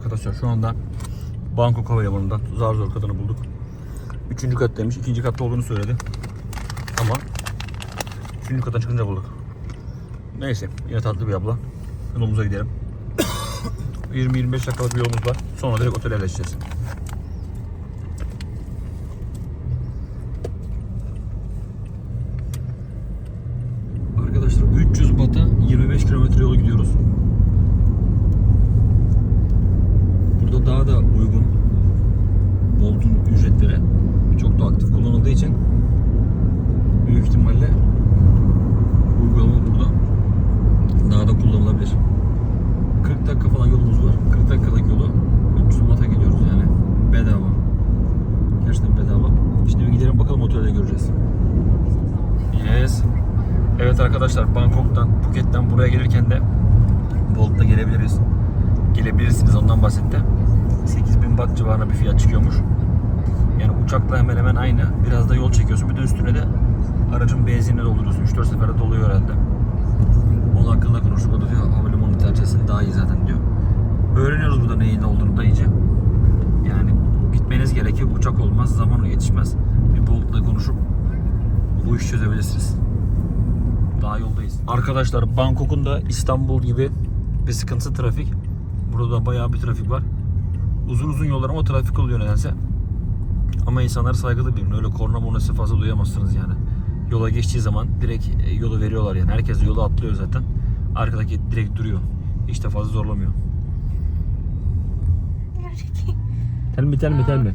arkadaşlar şu anda Bangkok Havalimanı'nda zar zor kadını bulduk. Üçüncü kattaymış. ikinci katta olduğunu söyledi. Ama üçüncü kata çıkınca bulduk. Neyse yine tatlı bir abla. Yolumuza gidelim. 20-25 dakikalık bir yolumuz var. Sonra direkt otele yerleşeceğiz. Arkadaşlar 300 bata 25 kilometre yolu gidiyoruz. Burada daha da uygun Bolt'un ücretleri çok da aktif kullanıldığı için büyük ihtimalle uygulama burada daha da kullanılabilir. 40 dakika falan yolumuz var. 40 dakikalık yolu 300 bata gidiyoruz yani. Bedava. Gerçekten bedava. Şimdi bir gidelim bakalım otelde göreceğiz. Yes. Evet arkadaşlar Bangkok'tan, Phuket'ten buraya gelirken de Bolt'ta gelebiliriz. Gelebilirsiniz ondan bahsetti. 8000 baht civarında bir fiyat çıkıyormuş. Yani uçakla hemen hemen aynı. Biraz da yol çekiyorsun. Bir de üstüne de aracın benzinini dolduruyorsun. 3-4 seferde doluyor herhalde. Onun hakkında konuştuk. O da diyor havalimanı tercihsin daha iyi zaten diyor. Öğreniyoruz burada neyin olduğunu da iyice. Yani gitmeniz gerekir. Uçak olmaz, zaman yetişmez. Bir Bolt'la konuşup bu işi çözebilirsiniz. Daha yoldayız. Arkadaşlar Bangkok'un da İstanbul gibi bir sıkıntısı trafik. Burada da bayağı bir trafik var. Uzun uzun yollar ama trafik oluyor nedense. Ama insanlar saygılı birbirine. Öyle korna monesi fazla duyamazsınız yani Yola geçtiği zaman direkt e, yolu veriyorlar yani. Herkes yolu atlıyor zaten. Arkadaki direkt duruyor. Hiç de fazla zorlamıyor. Tell me tell me tell me.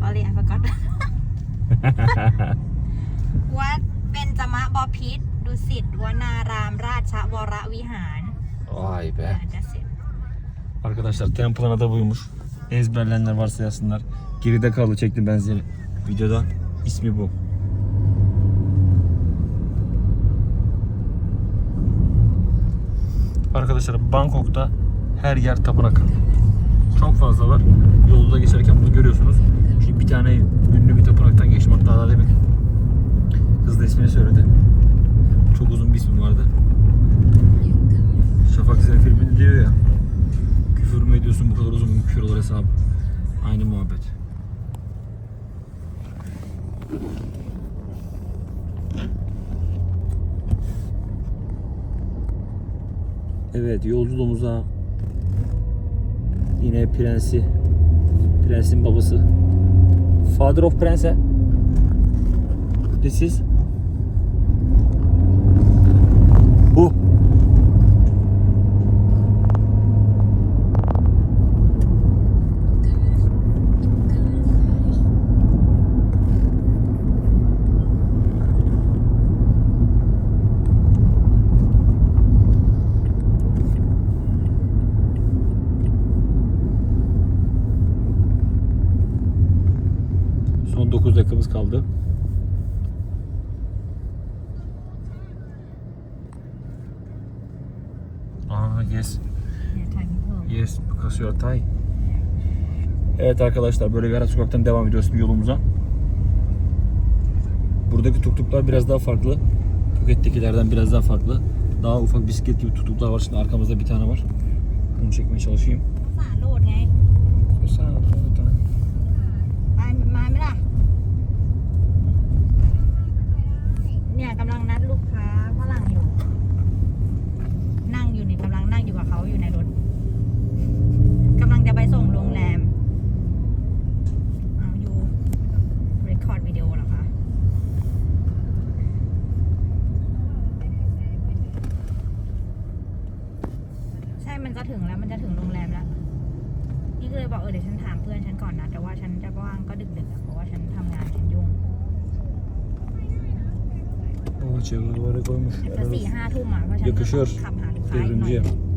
Sorry I forgot วัดเบญจมะบพิตรดุสิตวนาราม ราชวรวิหาร Vay be. That's it. Arkadaşlar Temple'ın adı buymuş. Ezberleyenler varsa yazsınlar. Geride kaldı çektim ben size videoda. İsmi bu. Arkadaşlar Bangkok'ta her yer tapınak. Çok fazla var. Yolda geçerken bunu görüyorsunuz. Şimdi bir tane ünlü bir tapınaktan geçtim. Hatta daha demin kız da ismini söyledi. Çok uzun bir ismi vardı. Şafak Sezer filminde diyor ya. Küfür mü ediyorsun bu kadar uzun bir küfür olur hesabı. Aynı muhabbet. Evet yolculuğumuza yine prensi prensin babası. Father of Prince This is 19 dakikamız kaldı. Aa yes. Yes because you are Thai. Evet arkadaşlar böyle bir sokaktan devam ediyoruz yolumuza. Buradaki tuktuklar biraz daha farklı. Phuket'tekilerden biraz daha farklı. Daha ufak bisiklet gibi tutuklar var. Şimdi arkamızda bir tane var. Bunu çekmeye çalışayım. เนี่ยกำลังนัดลูกค้าฝรั่งอยู่ นั่งอยู่นี่กำลังนั่งอยู่กับเขาอยู่ในรถกำลังจะ O çevreleri koymuş. จะสี่ห้าทุ่มอ่ะเพราะฉันก็ต้อง Yakışır ขับหาลูกค้าอีกหน่อย devrimciye.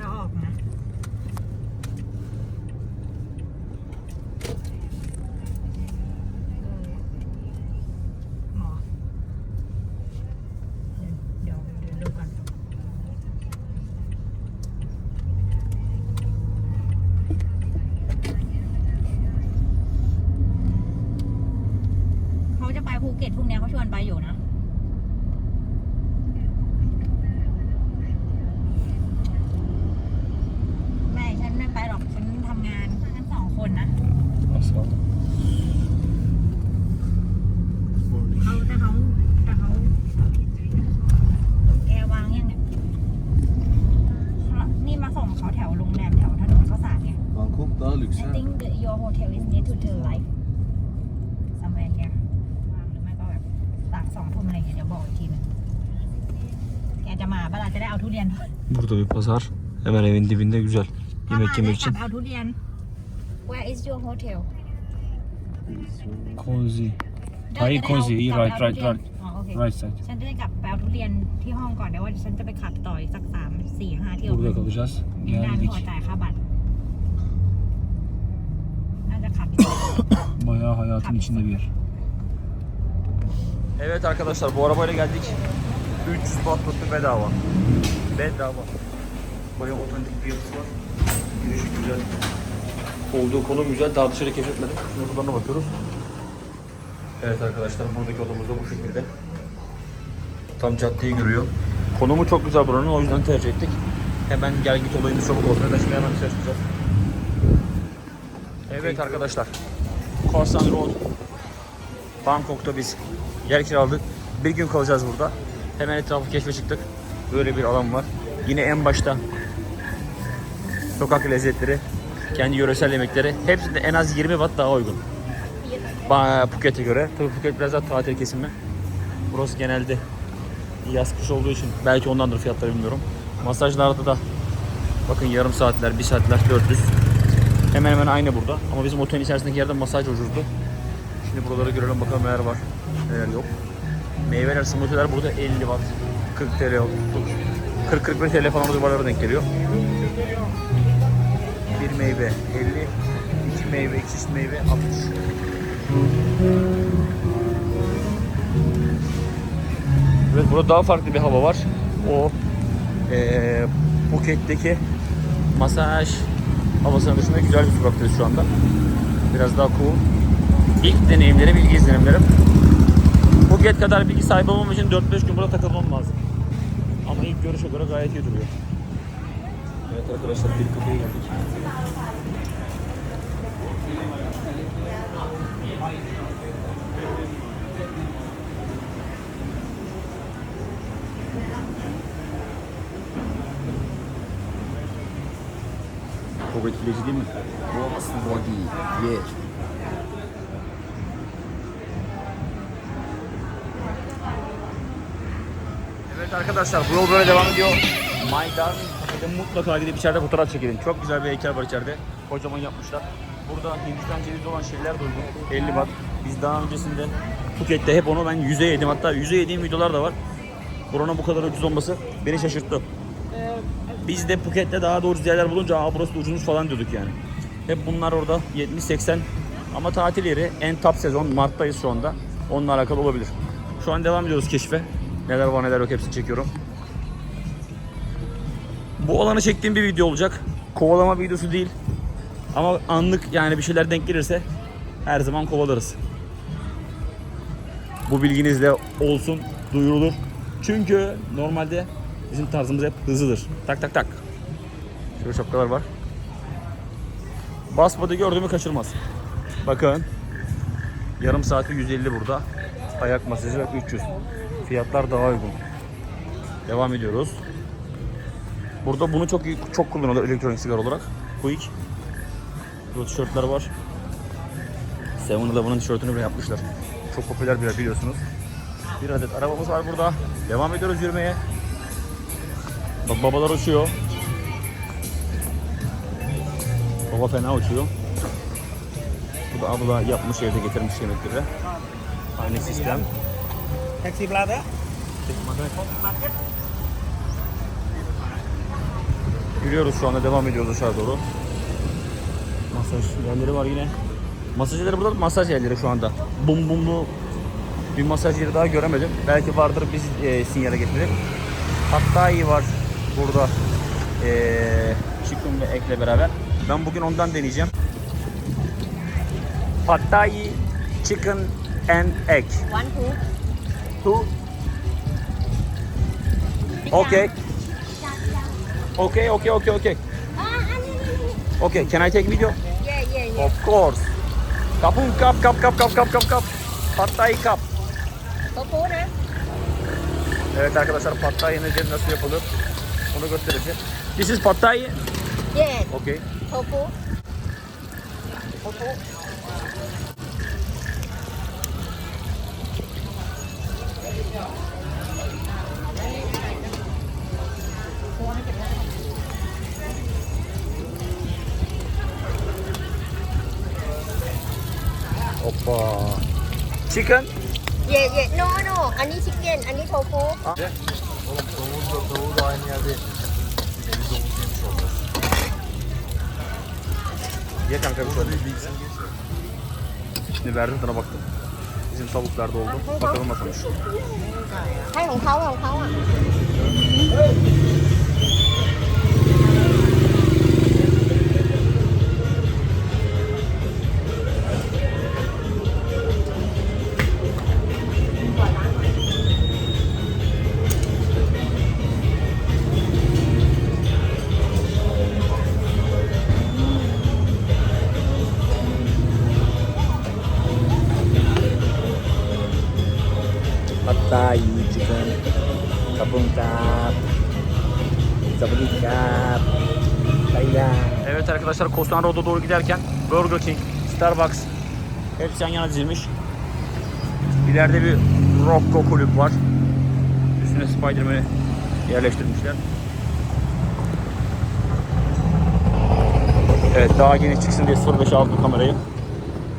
ชอบนะ to the life somewhere here วางหรือไม่ก็แบบหลังสองทุ่มอะไรอย่างเงี้ยเดี๋ยวบอกอีกทีหนึงแกจะมาเวลาจะได้เอาทุเรียน Burada bir pazar. Hemen evin dibinde güzel. ถ้ามา Yemek ได้ yemek กลั için. บเอาทุเรียน Where is your hotel Kozi. ได้ Hayır, จะได้เอา Kozi, iyi, กลับ right, ไปเอา right, ทุเรียน right. อ๋อโอเค Right side. ฉันจะได้กลับไปเอาทุเรียนที่ห้องก่อนเดี๋ยวว่าฉันจะไปขับต่ออีกสักสามสี่ห้าเที่ยว Burada kalacağız. ได้ไม่ Geldik. พอจ่ายค่าบัตร Bayağı hayatın içinde bir yer. Evet arkadaşlar bu arabayla geldik. 300 baht tuttu bedava. Bedava. Bayağı otantik bir yapısı var. Girişi güzel. Olduğu konum güzel. Daha dışarı keşfetmedim. Şimdi buradan bakıyoruz. Evet arkadaşlar buradaki odamız da bu şekilde. Tam caddeyi görüyor. Konumu çok güzel buranın o yüzden tercih ettik. Hemen gel git olayımız çabuk olsun. Şimdi hemen dışarı çıkacağız. Evet arkadaşlar. Korsan Road. Bangkok'ta biz yer kiraladık. Bir gün kalacağız burada. Hemen etrafı keşfe çıktık. Böyle bir alan var. Yine en başta sokak lezzetleri, kendi yöresel yemekleri. Hepsi de en az 20 watt daha uygun. Phuket'e göre. Tabii Phuket biraz daha tatil kesimi. Burası genelde yaz kış olduğu için belki ondandır fiyatları bilmiyorum. Masajlarda da bakın yarım saatler, bir saatler 400. Hemen hemen aynı burada. Ama bizim otelin içerisindeki yerde masaj ucuzdu. Şimdi buraları görelim bakalım neler var, neler yok. Meyveler, smoothie'ler burada 50 watt, 40 TL, 40-45 TL falan civarlara denk geliyor. Bir meyve 50, iki meyve, iki meyve 60. Evet burada daha farklı bir hava var. O eee Phuket'teki masaj havasının dışında güzel bir sokaktayız şu anda. Biraz daha cool. İlk deneyimlerim, ilk izlenimlerim. Phuket kadar bilgi sahibi olmam için 4-5 gün burada takılmam lazım. Ama ilk görüşe göre gayet iyi duruyor. Evet arkadaşlar bir kafeye geldik. Etkileyici değil mi? Body. Yer. Evet arkadaşlar bu yol böyle devam ediyor. Maydan Kafede mutlaka gidip içeride fotoğraf çekelim. Çok güzel bir heykel var içeride. Kocaman yapmışlar. Burada Hindistan cevizi olan şeyler de uygun. 50 watt. Biz daha öncesinde Phuket'te hep onu ben yüze yedim. Hatta yüze yediğim videolar da var. Buranın bu kadar ucuz olması beni şaşırttı. Biz de Phuket'te daha doğru yerler bulunca Aa, burası da ucuzmuş falan diyorduk yani. Hep bunlar orada 70-80 ama tatil yeri en top sezon Mart'tayız şu anda. Onunla alakalı olabilir. Şu an devam ediyoruz keşfe. Neler var neler yok hepsini çekiyorum. Bu alanı çektiğim bir video olacak. Kovalama videosu değil. Ama anlık yani bir şeyler denk gelirse her zaman kovalarız. Bu bilginizle olsun, duyurulur. Çünkü normalde bizim tarzımız hep hızlıdır. Tak tak tak. Şöyle şapkalar var. Basmadı gördüğümü kaçırmaz. Bakın. Yarım saati 150 burada. Ayak masajı 300. Fiyatlar daha uygun. Devam ediyoruz. Burada bunu çok çok kullanıyorlar elektronik sigara olarak. Quick. Burada tişörtler var. 7-Eleven'ın tişörtünü bile yapmışlar. Çok popüler bir biliyorsunuz. Bir adet arabamız var burada. Devam ediyoruz yürümeye. Bak babalar uçuyor. Baba fena uçuyor. Burada abla yapmış evde getirmiş yemekleri. Aynı sistem. Taxi Plaza. Yürüyoruz şu anda devam ediyoruz aşağı doğru. Masaj yerleri var yine. Masaj yerleri burada masaj yerleri şu anda. Bum bumlu bir masaj yeri daha göremedim. Belki vardır biz e, sinyale getirelim. Hatta iyi var Burada ee, chicken ve ekle beraber. Ben bugün ondan deneyeceğim. Pad Thai chicken and egg. One, two. Two. Okay. Okay, okay, okay, okay. Okay, can I take video? Yeah, yeah, yeah. Of course. Kapun kap kap kap kap kap kap kap. Pattay kap. Kapora. Evet arkadaşlar pattayın nasıl yapılır? want to go to the gym? This is pad thai? Yes. Okay. Tofu. Tofu. Oppa. Chicken? Yeah, yeah. No, no. Ani chicken. Ani tofu. Ah. Yeah. yerde yaşayacak. Bir nevi domuz yemiş olacağız. Ye kanka bir sorun. Şimdi verdim sana baktım. Bizim tavuklarda oldu. Bakalım nasılmış. 还有红烧啊，红烧啊。Kosan Road'a doğru giderken Burger King, Starbucks hepsi yan yana dizilmiş. İleride bir Rocco kulüp var. Üstüne Spider-Man'i yerleştirmişler. Evet daha geniş çıksın diye 05'e aldım kamerayı.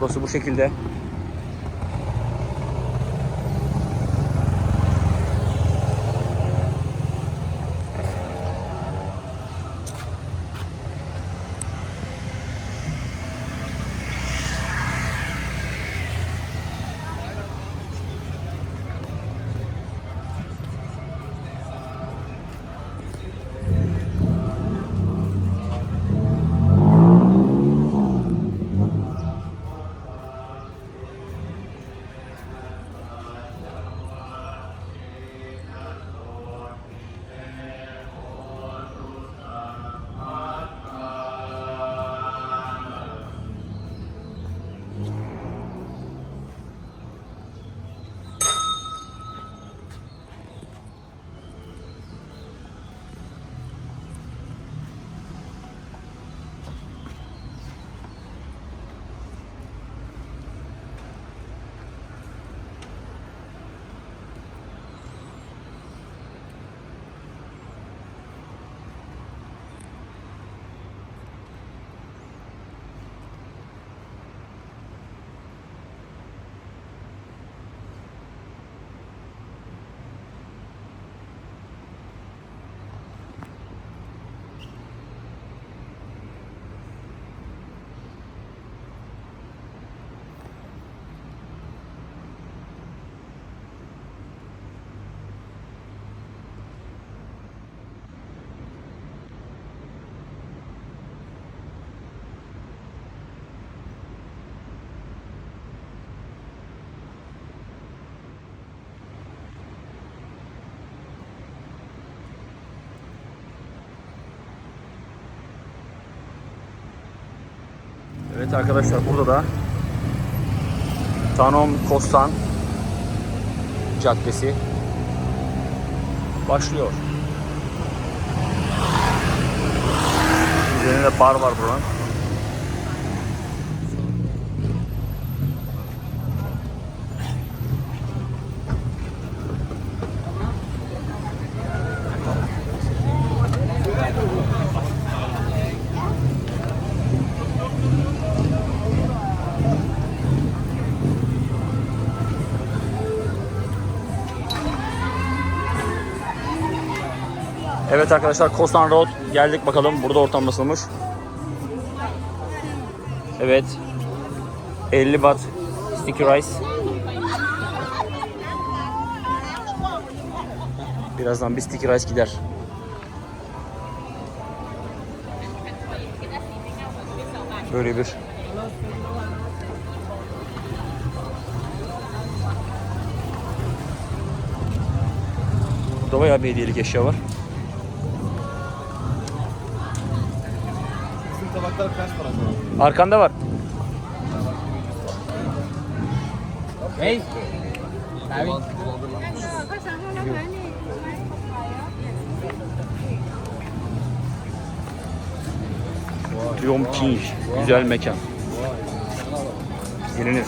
Burası bu şekilde. Evet arkadaşlar burada da Tanom Kostan Caddesi başlıyor. Üzerinde bar var buranın. Evet arkadaşlar Kosan Road geldik bakalım burada ortam nasılmış. Evet. 50 baht sticky rice. Birazdan bir sticky rice gider. Böyle bir Burada bayağı bir hediyelik eşya var. Tabaklar kaç para sonra? Arkanda var. Hey. Yom King. Güzel mekan. Gelinir.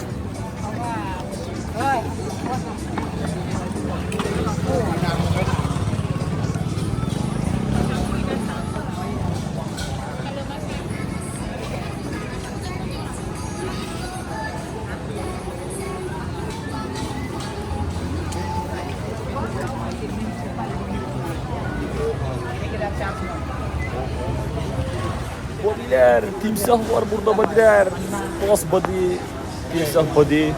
Bodiler, timsah var burada bodiler. Boss body, timsah body. Evet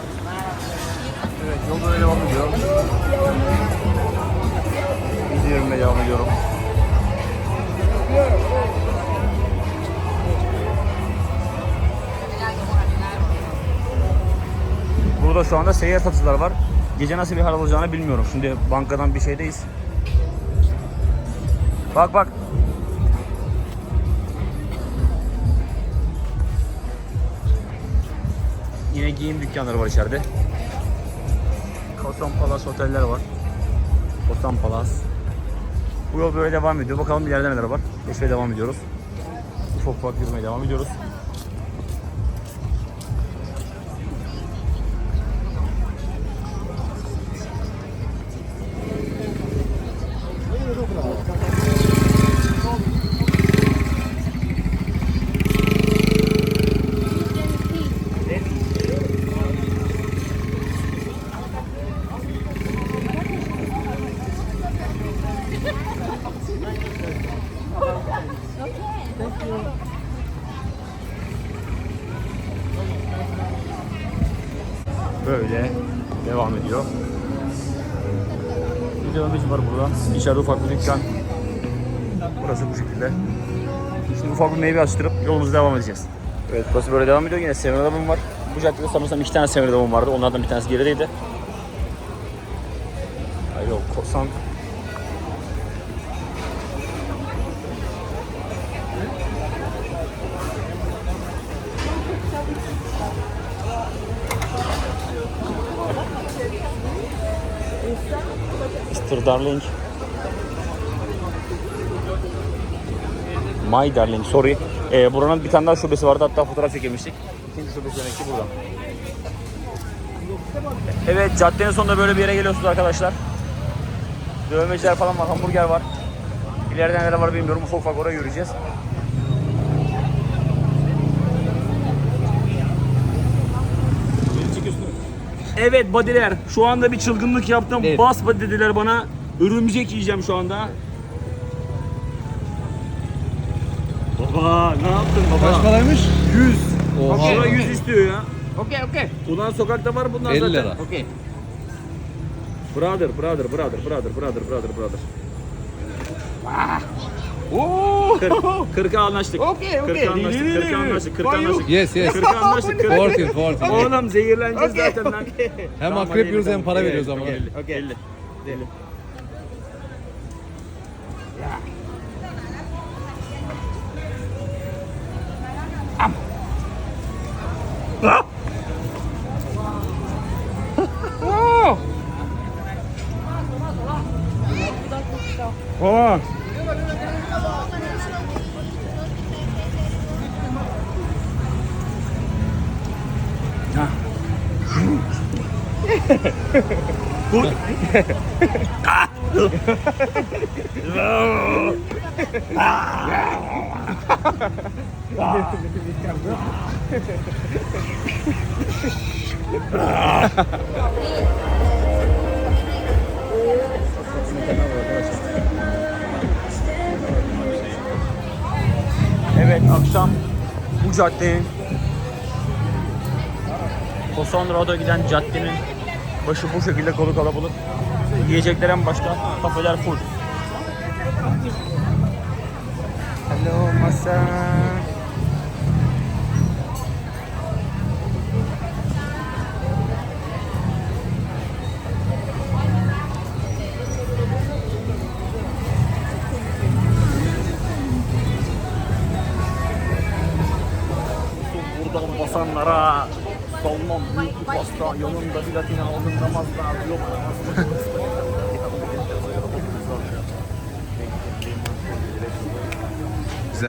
yolda öyle devam ediyor. Gidiyorum ve devam ediyorum. Burada şu anda seyyar satıcılar var. Gece nasıl bir hal olacağını bilmiyorum. Şimdi bankadan bir şeydeyiz. Bak bak. Yine giyim dükkanları var içeride. Kosan Palace oteller var. Kosan Palace. Bu yol böyle devam ediyor. Bakalım ileride neler var. Keşfe devam ediyoruz. Ufak ufak yürümeye devam ediyoruz. Böyle devam ediyor. Bir dövmeci var burada. İçeride ufak bir dükkan. Burası bu şekilde. Şimdi ufak bir meyve atıştırıp yolumuza devam edeceğiz. Evet burası böyle devam ediyor. Yine Seven Adam'ım var. Bu caddede sanırsam iki tane Seven Adam'ım vardı. Onlardan bir tanesi gerideydi. Ay yok Kosan. Mr. Darling. My Darling, sorry. Ee, buranın bir tane daha şubesi vardı. Hatta fotoğraf çekilmiştik. İkinci şubesi demek ki burada. Evet, caddenin sonunda böyle bir yere geliyorsunuz arkadaşlar. Dövmeciler falan var, hamburger var. İleride neler var bilmiyorum. Ufak ufak oraya yürüyeceğiz. Evet badiler. Şu anda bir çılgınlık yaptım. Evet. Bas body dediler bana. Örümcek yiyeceğim şu anda. Baba ne yaptın baba? Kaç paraymış? 100. Oha. Şura 100 istiyor ya. Okay, okay. Ulan sokakta var bunlar 50 zaten. lira. Okay. Brother, brother, brother, brother, brother, brother, brother. Oh. 40, 40'a anlaştık. Okay, okay. 40'a anlaştık, 40'a anlaştık, 40'a For you. anlaştık. Yes yes. 40'a anlaştık, 40'a 40 40. Oğlum zehirleneceğiz Okay, zaten lan. Hem Tamam, akrep yiyoruz hem para veriyoruz ama. elli, Okay. 50. 50. Oh. Gut. Evet akşam bu caddenin Kosonro'da giden caddenin başı bu şekilde kolu kalabalık. Yiyecekler en başta, kafeler full. Hello masa. Buradan basanlara büyük bir pasta yanında bir latin aldın yok